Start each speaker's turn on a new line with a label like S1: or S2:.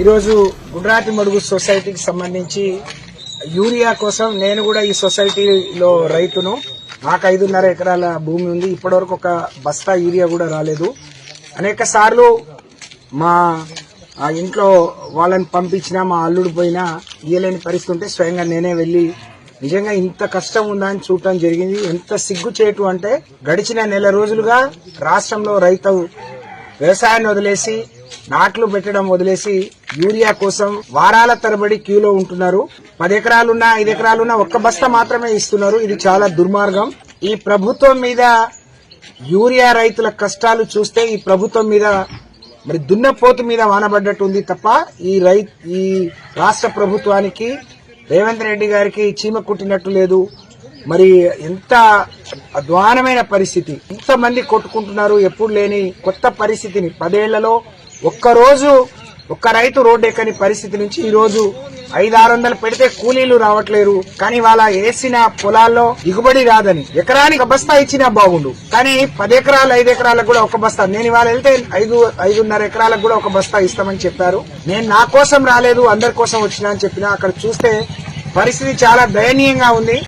S1: ఈరోజు గుజరాతి మడుగు సొసైటీకి సంబంధించి యూరియా కోసం నేను కూడా ఈ సొసైటీలో రైతును. నాకు ఐదున్నర ఎకరాల భూమి ఉంది. ఇప్పటివరకు ఒక బస్తా యూరియా కూడా రాలేదు. అనేక సార్లు మా ఇంట్లో వాళ్ళని పంపించినా మా అల్లుడు పోయినా ఇయ్యలేని పరిస్థితి ఉంటే స్వయంగా నేనే వెళ్ళి నిజంగా ఇంత కష్టం ఉందా అని చూడటం జరిగింది. ఎంత సిగ్గు చేయటం అంటే గడిచిన నెల రోజులుగా రాష్ట్రంలో రైతు వ్యవసాయాన్ని వదిలేసి నాట్లు పెట్టడం వదిలేసి యూరియా కోసం వారాల తరబడి క్యూలో ఉంటున్నారు. పది ఎకరాలున్నా ఐదు ఎకరాలున్నా ఒక్క బస్తా మాత్రమే ఇస్తున్నారు. ఇది చాలా దుర్మార్గం. ఈ ప్రభుత్వం మీద యూరియా రైతుల కష్టాలు చూస్తే ఈ ప్రభుత్వం మీద మరి దున్నపోతు మీద వానబడ్డట్టుంది తప్ప ఈ రై ఈ రాష్ట్ర ప్రభుత్వానికి రేవంత్ రెడ్డి గారికి చీమ కుట్టినట్టు లేదు. మరి ఎంత అధ్వానమైన పరిస్థితి. ఇంతమంది కొట్టుకుంటున్నారు. ఎప్పుడు లేని కొత్త పరిస్థితిని. పదేళ్ళలో ఒక్కరోజు ఒక్క రైతు రోడ్డు ఎక్కని పరిస్థితి నుంచి ఈరోజు ఐదు ఆరు వందలు పెడితే కూలీలు రావట్లేరు. కానీ వాళ్ళ వేసిన పొలాల్లో దిగుబడి రాదని. ఎకరానికి బస్తా ఇచ్చినా బాగుండు. కానీ పది ఎకరాలు ఐదు ఎకరాలకు కూడా ఒక బస్తా. నేను ఇవాళ వెళ్తే ఐదు ఐదున్నర ఎకరాలకు కూడా ఒక బస్తా ఇస్తామని చెప్పారు. నేను నా కోసం రాలేదు అందరి కోసం వచ్చినా అని చెప్పిన. అక్కడ చూస్తే పరిస్థితి చాలా దయనీయంగా ఉంది.